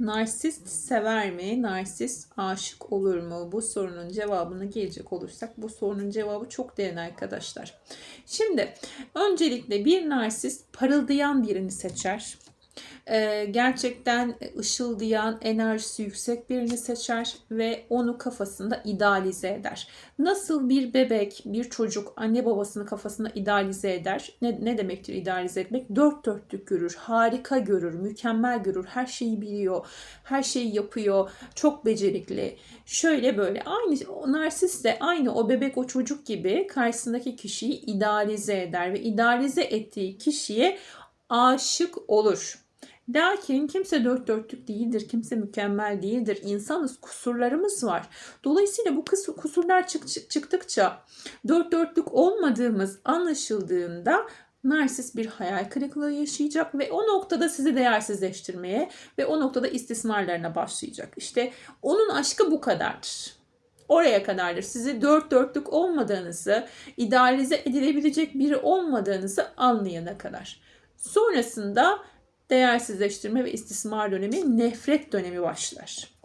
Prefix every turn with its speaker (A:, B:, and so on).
A: Narsist sever mi? Narsist aşık olur mu? Bu sorunun cevabını gelecek olursak bu sorunun cevabı çok derin arkadaşlar. Şimdi öncelikle bir narsist parıldayan birini seçer. Ee, gerçekten ışıldayan, enerjisi yüksek birini seçer ve onu kafasında idealize eder. Nasıl bir bebek, bir çocuk anne babasını kafasında idealize eder? Ne, ne demektir idealize etmek? Dört dörtlük görür, harika görür, mükemmel görür, her şeyi biliyor, her şeyi yapıyor, çok becerikli. Şöyle böyle aynı o narsist de aynı o bebek o çocuk gibi karşısındaki kişiyi idealize eder ve idealize ettiği kişiye aşık olur. Lakin kimse dört dörtlük değildir, kimse mükemmel değildir. İnsanız, kusurlarımız var. Dolayısıyla bu kusurlar çık- çıktıkça dört dörtlük olmadığımız anlaşıldığında narsist bir hayal kırıklığı yaşayacak ve o noktada sizi değersizleştirmeye ve o noktada istismarlarına başlayacak. İşte onun aşkı bu kadardır. Oraya kadardır. Sizi dört dörtlük olmadığınızı, idealize edilebilecek biri olmadığınızı anlayana kadar. Sonrasında değersizleştirme ve istismar dönemi, nefret dönemi başlar.